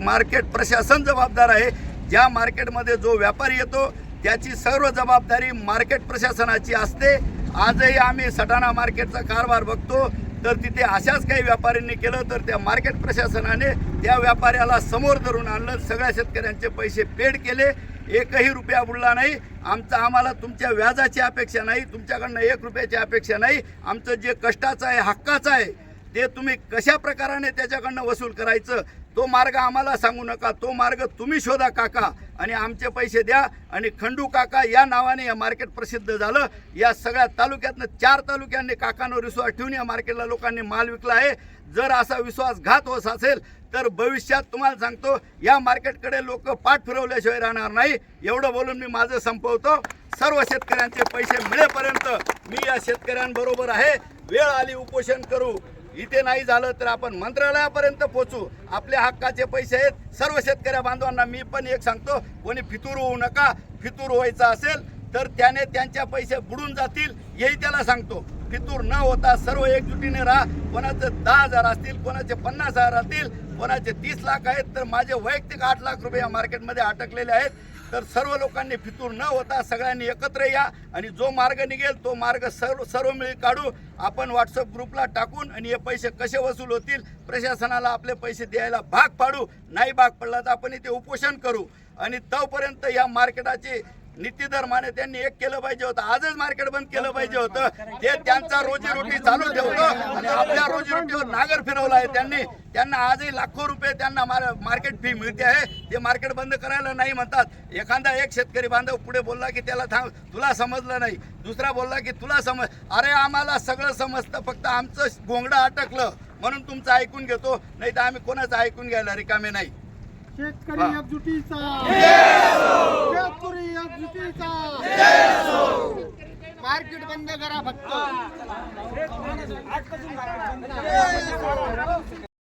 Market प्रशासन जबाबदार आहे. ज्या मार्केटमध्ये जो व्यापारी येतो त्याची सर्व जबाबदारी मार्केट प्रशासनाची असते. आजही आम्ही सटाणा मार्केटचा कारभार बघतो. तर तिथे अशाच काही व्यापाऱ्यांनी केलं तर त्या मार्केट प्रशासनाने त्या व्यापाऱ्याला समोर धरून आणलं. सगळ्या शेतकऱ्यांचे पैसे पेड केले. एकही रुपया बुडला नाही. आमचं आम्हाला तुमच्या व्याजाची अपेक्षा नाही. तुमच्याकडनं एक रुपयाची अपेक्षा नाही. आमचं जे कष्टाचं आहे हक्काचं आहे ते तुम्ही कशा प्रकाराने त्याच्याकडनं वसूल करायचं तो मार्ग आम्हाला सांगू नका. तो मार्ग तुम्ही शोधा काका. आणि आमचे पैसे द्या. आणि खंडू काका या नावाने या मार्केट प्रसिद्ध झालं. या सगळ्या तालुक्यातनं चार तालुक्यांनी काकांवर विश्वास ठेवून या मार्केटला लोकांनी माल विकला आहे. जर असा विश्वासघात होत असेल तर भविष्यात तुम्हाला सांगतो या मार्केटकडे लोक पाठ फिरवल्याशिवाय राहणार नाही. एवढं बोलून मी माझं संपवतो. सर्व शेतकऱ्यांचे पैसे मिळेपर्यंत मी या शेतकऱ्यांबरोबर आहे. वेळ आली उपोषण करू. इथे नाही झालं तर आपण मंत्रालयापर्यंत पोचू आपल्या हक्काचे पैसे आहेत. सर्व शेतकऱ्या बांधवांना मी पण एक सांगतो कोणी फितूर होऊ नका. फितूर व्हायचं असेल तर त्याने त्यांच्या पैसे बुडून जातील हेही त्याला सांगतो. फितूर न होता सर्व एकजुटीने राहा. कोणाचं दहा हजार असतील कोणाचे पन्नास हजार असतील कोणाचे तीस लाख आहेत तर माझे वैयक्तिक आठ लाख रुपये या मार्केटमध्ये अटकलेले आहेत. तर सर्व लोकांनी फितूर न होता सगळ्यांनी एकत्र या आणि जो मार्ग निघेल तो मार्ग सर्व सर्व मिळून काढू. आपण व्हॉट्सअप ग्रुपला टाकून आणि हे पैसे कसे वसूल होतील प्रशासनाला आपले पैसे द्यायला भाग पाडू. नाही भाग पडला तर आपण इथे उपोषण करू. आणि तोपर्यंत या मार्केटाची नीती धर्माने त्यांनी एक केलं पाहिजे होतं. आजच मार्केट बंद केलं पाहिजे होतं. ते त्यांचा रोजीरोटी चालू ठेवलं आणि आपल्या रोजीरोटीवर नागर फिरवला आहे त्यांनी. त्यांना आजही लाखो रुपये त्यांना मार- मार्केट फी मिळते आहे. ते मार्केट बंद करायला नाही म्हणतात. एखादा एक शेतकरी बांधव पुढे बोलला की त्याला थांब तुला समजलं नाही. दुसरा बोलला की तुला समज अरे आम्हाला सगळं समजतं फक्त आमचं गोंगडं अटकलं. म्हणून तुमचं ऐकून घेतो. नाही तर आम्ही कोणाचं ऐकून घ्यायला रिकामे नाही. शेतकरी हा. एकजुटीचा शेतकरी एकजुटीचा मार्केट बंद करा फक्त.